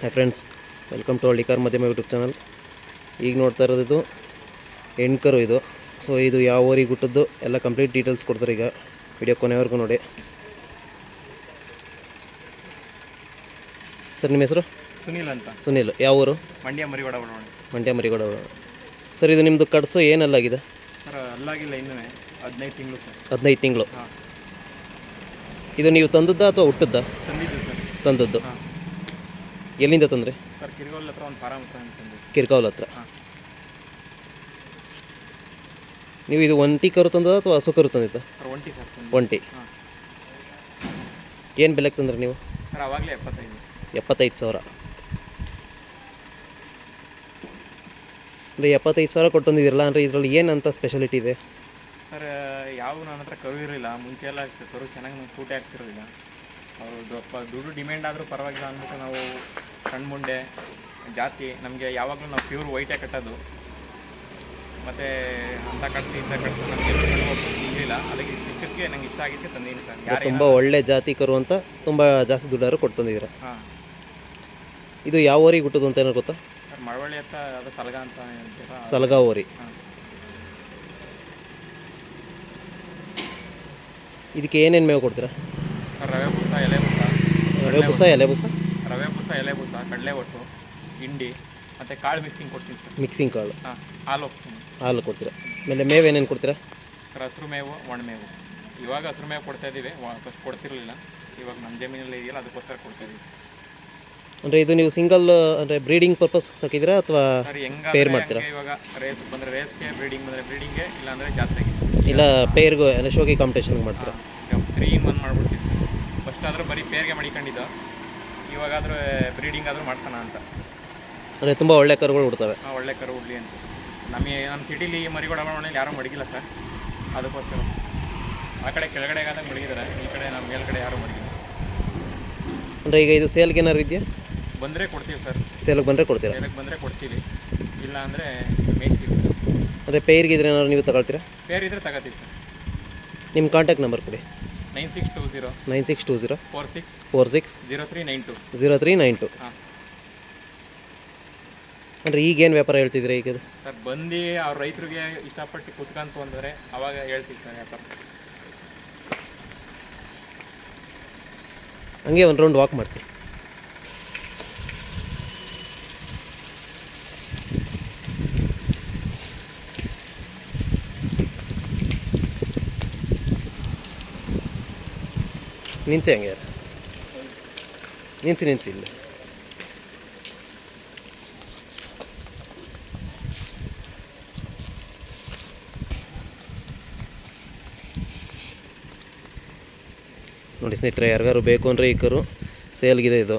Hi friends welcome to Hallikar ಮಧ್ಯಮ YouTube channel ಈಗ ನೋಡ್ತಾ ಇರೋದು ಇದು ಹೆಣ್ಕರು ಇದು. ಸೊ ಇದು ಯಾವ ಊರಿಗೆ ಹುಟ್ಟಿದ್ದು ಎಲ್ಲ ಕಂಪ್ಲೀಟ್ ಡೀಟೇಲ್ಸ್ ಕೊಡ್ತಾರೆ ಈಗ. ವಿಡಿಯೋ ಕೊನೆವರೆಗೂ ನೋಡಿ. ಸರ್ ನಿಮ್ಮ ಹೆಸರು? ಸುನೀಲ್ ಅಂತ. ಸುನಿಲ್. ಯಾವ ಊರು? ಮಂಡ್ಯ ಮರಿವಾಡ ನೋಡಿ ಮಂಡ್ಯ ಮರಿಗೌಡ ಸರ್ ಇದು ನಿಮ್ಮದು ಕಡಸು ಏನಲ್ಲಾಗಿದೆ ಸರ್ ಅಲ್ಲಾಗಿಲ್ಲ ಇನ್ನೂ ಹದಿನೈದು ತಿಂಗಳು ಸರ್. ಹದಿನೈದು ತಿಂಗಳು. ಇದು ನೀವು ತಂದದ್ದಾ ಅಥವಾ ಹುಟ್ಟದ್ದ? ತಂದಿದ್ದು ಸರ್. ತಂದದ್ದು. ಹಾಂ. ಎಲ್ಲಿಂದ ತಂದ್ರಿ? ಸರ್ ಕಿರ್ಗೋಲ್ ಹತ್ರ ಒಂದು ಫಾರಂ ಹತ್ರ ಅಂತಂದು ಕಿರ್ಕಾವಲ್ ಹತ್ರ. ಹಾಂ. ನೀವು ಇದು ಒಂಟಿ ಕರು ತಂದದ ಅಥವಾ ಹಸು ಕರು ತಂದಿದ್ದ? ಸರ್ ಒಂಟಿ ಸರ್ ತಂದು ಒಂಟಿ. ಹಾಂ. ಏನು ಬೆಲೆ ತಂದ್ರಿ ನೀವು? ಸರ್ ಅವಾಗಲೇ ಎಪ್ಪತ್ತೈದು. ಎಪ್ಪತ್ತೈದು ಸಾವಿರ. ಅಂದರೆ ಎಪ್ಪತ್ತೈದು ಸಾವಿರ ಕೊಟ್ಟು ತಂದಿದ್ದೀರಲ್ಲ ಅಂದರೆ ಇದರಲ್ಲಿ ಏನಂತ ಸ್ಪೆಷಾಲಿಟಿ ಇದೆ? ಸರ್ ಯಾವ ನನ್ನ ಹತ್ರ ಕರು ಇರಲಿಲ್ಲ. ಮುಂಚೆ ಎಲ್ಲ ಕರು ಚೆನ್ನಾಗಿ ನಮ್ಗೆ ಸೂಟೆ ಆಗ್ತಿರಲಿಲ್ಲ. ಅವರು ದುಡ್ಡು ಡಿಮ್ಯಾಂಡ್ ಆದರೂ ಪರವಾಗಿಲ್ಲ ಅಂದ್ಬಿಟ್ಟು ನಾವು ಸಣ್ಣ ಮುಂಡೆ ಜಾತಿ ನಮಗೆ ಯಾವಾಗಲೂ ನಾವು ಪ್ಯೂರ್ ವೈಟೇ ಕಟ್ಟೋದು. ಮತ್ತು ಅಂತ ಕಟ್ಸಿ ಇಂಥ ಕಟ್ಸಿ ನಮಗೆ ಸಿಗಲಿಲ್ಲ. ಅದಕ್ಕೆ ಸಿಕ್ಕಕ್ಕೆ ನಂಗೆ ಇಷ್ಟ ಆಗಿತ್ತು ತಂದೀನಿ ಸರ್. ಯಾರು ತುಂಬ ಒಳ್ಳೆ ಜಾತಿ ಕರು ಅಂತ ತುಂಬ ಜಾಸ್ತಿ ದುಡ್ಡಾರು ಕೊಟ್ಟು ತಂದಿದ್ದೀರ ಹಾಂ. ಇದು ಯಾವ ಊರಿಗೆ ಹುಟ್ಟೋದು ಅಂತ ಏನೋ ಗೊತ್ತಾ? ಸರ್ ಮಳವಳ್ಳಿ ಅಂತ ಅದು ಸಲಗ ಅಂತ ಹೇಳ್ತೀರಾ? ಸಲಗಾ ಊರಿ. ಹಾಂ. ಇದಕ್ಕೆ ಏನೇನು ಮೇವು ಕೊಡ್ತೀರಾ? ಸರ್ ರವೆ ಬುಸ ಎಲೆ ಬುಸ. ರವೆ ಬುಸ ಎಲೆ ಬುಸ? ರವೆ ಬೂಸ ಎಲೆ ಬೂಸ ಕಡಲೆ ಒಟ್ಟು ಹಿಂಡಿ ಮತ್ತು ಕಾಳು ಮಿಕ್ಸಿಂಗ್ ಕೊಡ್ತೀನಿ ಸರ್. ಮಿಕ್ಸಿಂಗ್ ಕಾಳು. ಹಾಂ ಹಾಲು ಹೋಗ್ತೀನಿ ಹಾಲು ಕೊಡ್ತೀರಾ? ಆಮೇಲೆ ಮೇವು ಏನೇನು ಕೊಡ್ತೀರಾ? ಸರ್ ಹಸಿರು ಮೇವು ಒಣಮೇವು ಇವಾಗ ಹಸಿರು ಮೇವು ಕೊಡ್ತಾ ಇದ್ದೀವಿ. ಫಸ್ಟ್ ಕೊಡ್ತಿರಲಿಲ್ಲ. ಇವಾಗ ನಮ್ಮ ಜಮೀನಲ್ಲಿ ಇದೆಯಲ್ಲ ಅದಕ್ಕೋಸ್ಕರ ಕೊಡ್ತಾ ಇದ್ದೀವಿ. ಅಂದರೆ ಇದು ನೀವು ಸಿಂಗಲ್ ಅಂದರೆ ಬ್ರೀಡಿಂಗ್ ಪರ್ಪಸ್ ಸಾಕಿದ್ದೀರಾ ಅಥವಾ ಸರ್ ಪೇರ್ ಮಾಡ್ತೀರಾ? ಇವಾಗ ರೇಸ್ ಬಂದರೆ ರೇಸ್ಗೆ ಬ್ರೀಡಿಂಗ್ ಬಂದರೆ ಬ್ರೀಡಿಂಗ್ಗೆ ಇಲ್ಲಾಂದರೆ ಜಾತ್ರೆಗೆ. ಇಲ್ಲ ಪೇರ್ಗೂ ಅಂದರೆ ಶೋಗಿ ಕಾಂಪಿಟೇಷನ್ಗೆ ಮಾಡ್ತೀರಾ? ತ್ರೀ ಇನ್ ಒನ್ ಮಾಡ್ಬಿಡ್ತೀವಿ. ಫಸ್ಟ್ ಆದರೂ ಬರೀ ಪೇರ್ಗೆ ಮಡಿಕೊಂಡಿದ್ದು? ಇವಾಗಾದರೂ ಬ್ರೀಡಿಂಗ್ ಆದರೂ ಮಾಡ್ಸೋಣ ಅಂತ. ಅಂದರೆ ತುಂಬ ಒಳ್ಳೆ ಕರುಗಳು ಹುಡ್ತವೆ. ಆ, ಒಳ್ಳೆ ಕರು ಹುಡ್ಲಿ ಅಂತ. ನಮಗೆ ನಮ್ಮ ಸಿಟಿಲಿ ಮರಿಗೋಡ ಮನೆಯಲ್ಲಿ ಯಾರೂ ಮಡಗಿಲ್ಲ ಸರ್. ಅದಕ್ಕೋಸ್ಕರ. ಆ ಕಡೆ ಕೆಳಗಡೆಗಾದಾಗ ಮಡಗಿದ್ದಾರೆ ಈ ಕಡೆ ನಮ್ಮ ಮೇಲ್ಗಡೆ ಯಾರೂ ಮಡಗಿಲ್ಲ ಅಂದರೆ ಈಗ ಇದು ಸೇಲ್ಗೆ ಏನಾರು ಇದೆಯಾ? ಬಂದರೆ ಕೊಡ್ತೀವಿ ಸರ್. ಸೇಲ್ಗೆ ಬಂದರೆ ಕೊಡ್ತೀರಾ? ಸೇಲಕ್ಕೆ ಬಂದರೆ ಕೊಡ್ತೀವಿ. ಇಲ್ಲ ಅಂದರೆ ಮೇಯ್ತೀವಿ ಸರ್. ಅಂದರೆ ಪೇರ್ಗೆ ಇದ್ರೆ ಏನಾದ್ರು ನೀವು ತಗೊಳ್ತೀರಾ? ಪೇರ್ ಇದ್ರೆ ತಗೋತೀವಿ ಸರ್. ನಿಮ್ಮ ಕಾಂಟ್ಯಾಕ್ಟ್ ನಂಬರ್ ಕೊಡಿ. Nine six two zero nine six two zero four six. Four six. Zero three nine two. Zero three nine two. ಹಾಂ. ಅಂದರೆ ಈಗೇನು ವ್ಯಾಪಾರ ಹೇಳ್ತಿದ್ರೆ ಈಗ ಸರ್ ಬಂದು ಅವ್ರ ರೈತರಿಗೆ ಇಷ್ಟಪಟ್ಟು ಕುತ್ಕಂತು ಅಂದರೆ ಅವಾಗ ಹೇಳ್ತೀವಿ ಸರ್ ವ್ಯಾಪಾರ. ಹಂಗೆ ಒಂದು ರೌಂಡ್ ವಾಕ್ ಮಾಡಿಸಿ. ನಿನ್ಸಿ ಹಂಗೆ. ನಿನ್ಸಿ ನಿನ್ಸಿ ಇಲ್ಲಿ. ನೋಡಿ ಸ್ನೇಹಿತರೆ, ಯಾರಿಗಾರು ಬೇಕು ಅಂದರೆ ಈಕರು ಕರು ಸೇಲ್ಗಿದೆ ಇದು.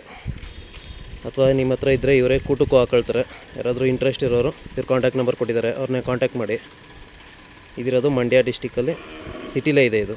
ಅಥವಾ ನಿಮ್ಮ ಹತ್ರ ಇದ್ದರೆ ಇವರೇ ಕೂಟಕ್ಕೂ ಹಾಕೊಳ್ತಾರೆ. ಯಾರಾದರೂ ಇಂಟ್ರೆಸ್ಟ್ ಇರೋರು, ಇವ್ರ ಕಾಂಟ್ಯಾಕ್ಟ್ ನಂಬರ್ ಕೊಟ್ಟಿದ್ದಾರೆ ಅವ್ರನ್ನೇ ಕಾಂಟ್ಯಾಕ್ಟ್ ಮಾಡಿ. ಇದಿರೋದು ಮಂಡ್ಯ ಡಿಸ್ಟಿಕ್ಕಲ್ಲಿ ಸಿಟಿಲೇ ಇದೆ ಇದು.